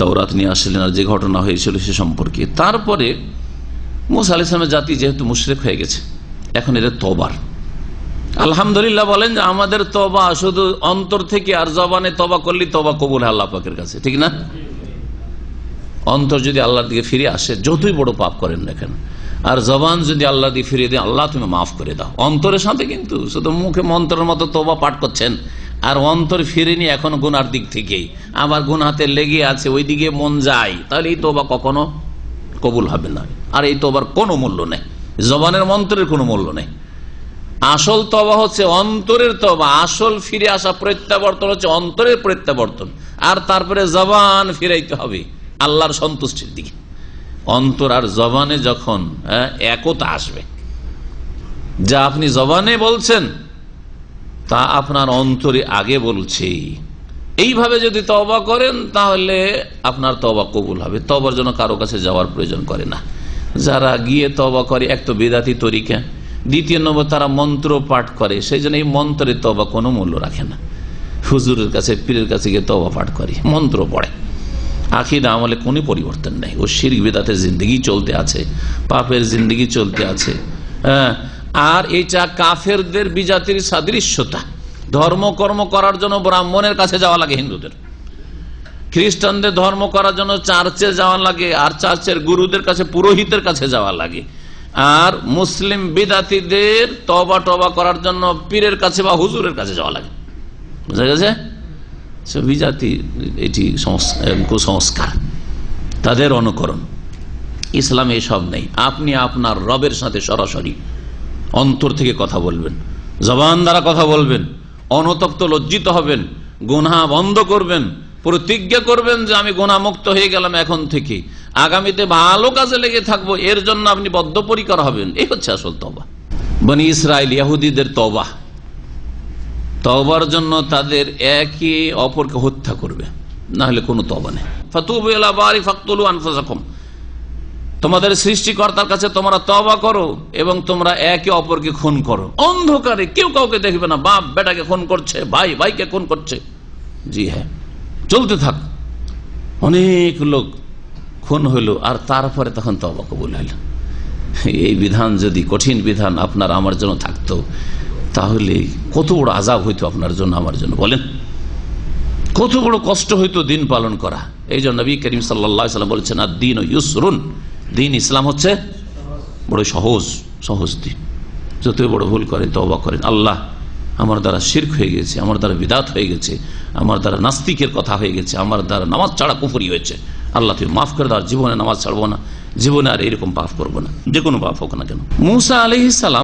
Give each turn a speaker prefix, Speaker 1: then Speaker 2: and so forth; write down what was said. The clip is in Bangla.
Speaker 1: তাওরাত নিয়ে আসলেন আর যে ঘটনা হয়েছিল সে সম্পর্কে। তারপরে মুসা আলি ইসলামের জাতি যেহেতু মুশরেক হয়ে গেছে, এখন এদের তবার আলহামদুলিল্লাহ বলেন যে আমাদের তবা শুধু অন্তর থেকে আর জবানে তবা করলে তবা কবুল আল্লাহ পাকের কাছে, ঠিক না? অন্তর যদি আল্লাহর দিকে ফিরে আসে, যতই বড় পাপ করেন না কেন, আর জবান যদি আল্লাহ দিয়ে ফিরিয়ে দেয় আল্লাহ তুমি মাফ করে দাও। অন্তরের সাথে কিন্তু শুধু মুখে মন্ত্রের মতো তোবা পাঠ করছেন আর অন্তর ফিরেনি এখন গুনার দিক থেকেই। আবার গুনাতে লেগে আছে ওই দিকে মন যায়। তাহলে এই তোবা কখনো কবুল হবে না। আর এই তোবার কোনো মূল্য নেই। জবানের মন্ত্রের কোনো মূল্য নেই। আসল তবা হচ্ছে অন্তরের তবা। আসল ফিরে আসা প্রত্যাবর্তন হচ্ছে অন্তরের প্রত্যাবর্তন। আর তারপরে জবান ফিরাইতে হবে আল্লাহর সন্তুষ্টির দিকে। অন্তর আর জবানে যখন হ্যাঁ, একতা আসবে। যা আপনি জবানে বলছেন তা আপনার অন্তরে আগে বলছে। এইভাবে যদি তবা করেন, তাহলে আপনার তবা কবুল হবে। তবার জন্য কারও কাছে যাওয়ার প্রয়োজন করে না। যারা গিয়ে তবা করে, এক তো বেদাতি তরিকা, দ্বিতীয় নম্বর তারা মন্ত্র পাঠ করে, সেই জন্য এই মন্ত্রের তবা কোনো মূল্য রাখে না। হুজুরের কাছে, পীরের কাছে গিয়ে তবা পাঠ করে, মন্ত্র পড়ে। আখির আমলে কোনো পরিবর্তন নেই। ও শির বেদাতের জিন্দগি চলতে আছে, পাপের জিন্দগি চলতে আছে হ্যাঁ আর এইটা কাফেরদের বিজাতির সাদৃশ্যতা। ধর্মকর্ম করার জন্য ব্রাহ্মণের কাছে যাওয়া লাগে হিন্দুদের। খ্রিস্টানদের ধর্ম করার জন্য চার্চে যাওয়া লাগে, আর চার্চের গুরুদের কাছে, পুরোহিতের কাছে যাওয়া লাগে। আর মুসলিম বিদাতিদের তবা টবা করার জন্য পীরের কাছে বা হুজুরের কাছে যাওয়া লাগে। বুঝা গেছে? বিজাতি, এটি কুসংস্কার। তাদের অনুকরণ। ইসলামে এসব নেই। আপনি আপনার রবের সাথে সরাসরি অন্তর থেকে কথা বলবেন। জবান দ্বারা কথা বলবেন। অনতপ্ত লজ্জিত হবেন। গুনহা বন্ধ করবেন। প্রতিজ্ঞা করবেন যে আমি গুণামুক্ত হয়ে গেলাম এখন থেকে। আগামীতে ভালো কাজে লেগে থাকব, এর জন্য আপনি বদ্ধপরিকর হবেন। এই হচ্ছে আসল তবা বনি ইসরায়েল ইয়াহুদিদের তবা তবার জন্য তাদের একে অপরকে হত্যা করবে। না হলে কোনো তবা নেই। ফাতুবু ইলা বারি ফাকতুলু আনফুসাকুম। তোমাদের সৃষ্টিকর্তার কাছে তোমরা তবা করো এবং তোমরা একে অপরকে খুন করো। অন্ধকারে কেউ কাউকে দেখবে না, বাপ বেটাকে খুন করছে, ভাই ভাইকে খুন করছে। জি হ্যাঁ চলতে থাক। অনেক লোক খুন হইল আর তারপরে তখন তবা কবুল হইল। এই বিধান যদি কঠিন বিধান আপনার আমার জন্য থাকতো, তাহলে কত বড় আজাব হইতো আপনার জন্য, আমার জন্য, বলেন। কত বড় কষ্ট হইতো দিন পালন করা। এই জন্য নবী করিম সাল্লা সাল্লাম বলছেন আর দিন ইউসরুন দিন ইসলাম হচ্ছে বড় সহজ সহজ দিন। যতই বড় ভুল করেন তবা করেন, আল্লাহ আমার দ্বারা শির্ক হয়ে গেছে, আমার দ্বারা বিদাত হয়ে গেছে, আমার দ্বারা নাস্তিকের কথা হয়ে গেছে, আমার দ্বারা নামাজ ছাড়া কুফুরি হয়েছে, আল্লাহ তুমি মাফ করে দাও জীবনে নামাজ ছাড়বো না, জীবনে আর এরকম পাপ করব না যে কোনো পাপ হোক না কেন। মুসা আলহিসাম